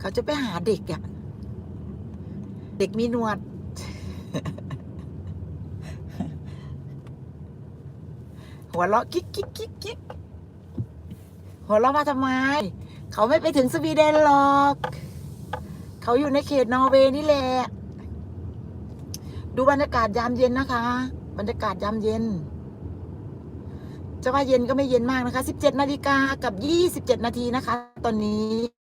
เขาจะไปหาเด็กอะเด็กมีหนวด หัวเราะกิ๊กกิ๊กกิ๊กกิ๊กหัวเราะมาทำไม เขาไม่ไปถึงสวีเดนหรอก เขาอยู่ในเขตนอร์เวย์นี่แหละ ดูบรรยากาศยามเย็นนะคะ บรรยากาศยามเย็น จะว่าเย็นก็ไม่เย็นมากนะคะ 17 นาฬิกากับ 27 นาทีนะคะ ตอนนี้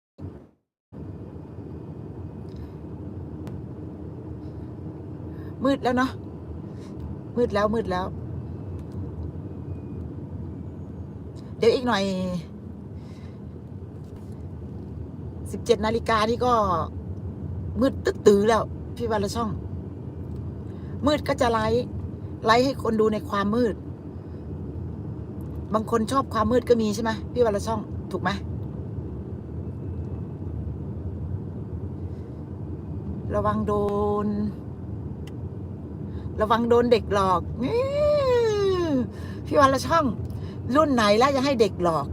มืดแล้วเนาะมืดแล้วมืดแล้ว เดี๋ยวอีกหน่อย17นาฬิกานี่ก็ มืดตึ๊ดตื้อแล้ว พี่วันละช่อง มืดก็จะไลฟ์ไลฟ์ให้คนดูในความมืด บางคนชอบความมืดก็มีใช่ไหมพี่วันละช่อง ถูกไหมระวังโดน ระวังโดนเด็กหลอกพี่วันละช่อง รุ่นไหนแล้วจะให้เด็กหลอก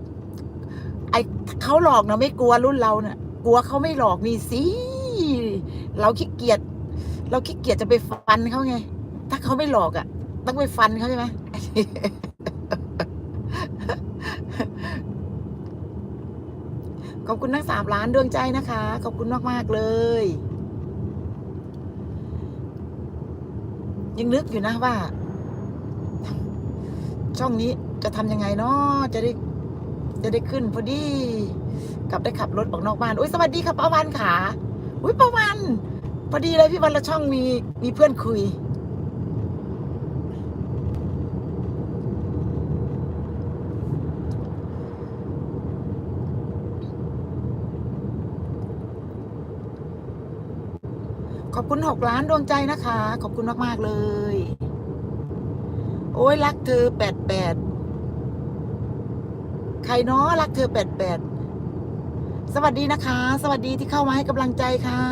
ไอเขาหลอกนะไม่กลัวรุ่นเราเนะ่ะ กลัวเขาไม่หลอกนี่สิเราขี้เกียจเราขี้เกียจจะไปฟันเขาไง ถ้าเขาไม่หลอกอะ่ะ ต้องไปฟันเขาใช่ไหมขอบคุณทั้งสามล้านดวงใจนะคะ ขอบคุณมาก ๆ เลย ยังนึกอยู่นะว่า ช่องนี้จะทำยังไงเนาะจะได้จะได้ขึ้นพอดีกลับได้ขับรถออกนอกบ้านอุ้ยสวัสดีค่ะป้าวันขาอุ้ยป้าวัน พอดีเลยพี่วันละช่องมีมีเพื่อนคุย ขอบคุณหกล้านดวงใจนะคะ ขอบคุณมาก ๆ เลย โอ้ยรักเธอแปดแปดใครเนาะรักเธอแปดแปดสวัสดีนะคะ สวัสดีที่เข้ามาให้กำลังใจค่ะ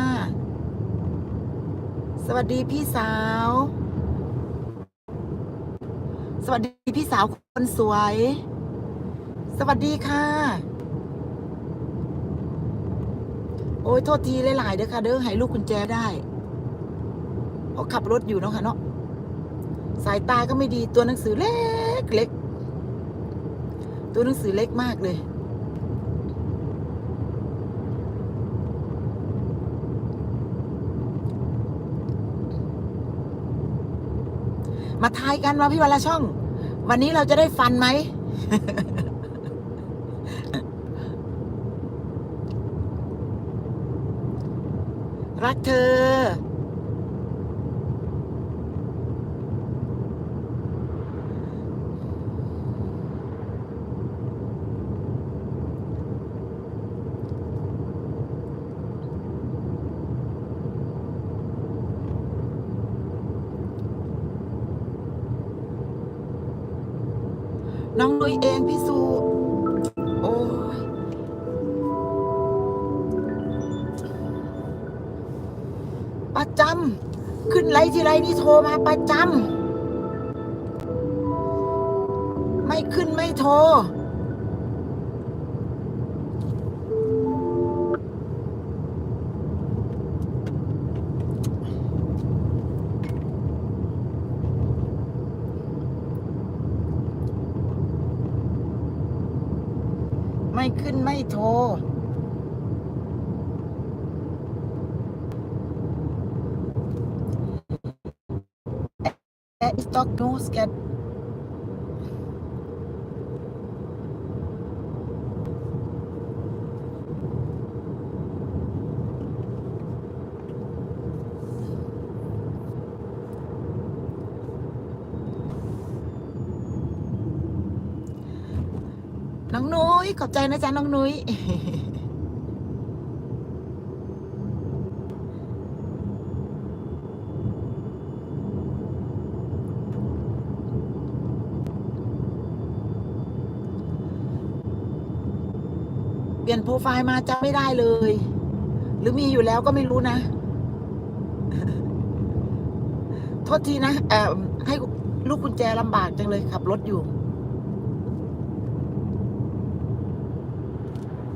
สวัสดีพี่สาว สวัสดีพี่สาวคนสวย สวัสดีค่ะ โอ้ยโทษทีหลายๆเด้อค่ะ เด้อให้ลูกกุญแจได้ เพราขับรถอยู่เนาะค่ะเนาะสายตาก็ไม่ดีตัวหนังสือเล็กเล็ก ตัวหนังสือเล็กมากเลยมาทายกันว่าพี่วันละช่อง วันนี้เราจะได้ฟันไหม รักเธอ น้องนุ้ยเองพี่สุโอ้ยประจำขึ้นไรทีไรนี่โทรมาประจำไม่ขึ้นไม่โทร ไม่ขึ้นไม่โทรแอสต็อกนูสแกต น้องนุ้ยขอบใจนะจ๊ะน้องนุ้ยเปลี่ยนโปรไฟล์มาจำไม่ได้เลย หรือมีอยู่แล้วก็ไม่รู้นะ โทษทีนะ เอ่อให้ลูกกุญแจลำบากจังเลยขับรถอยู่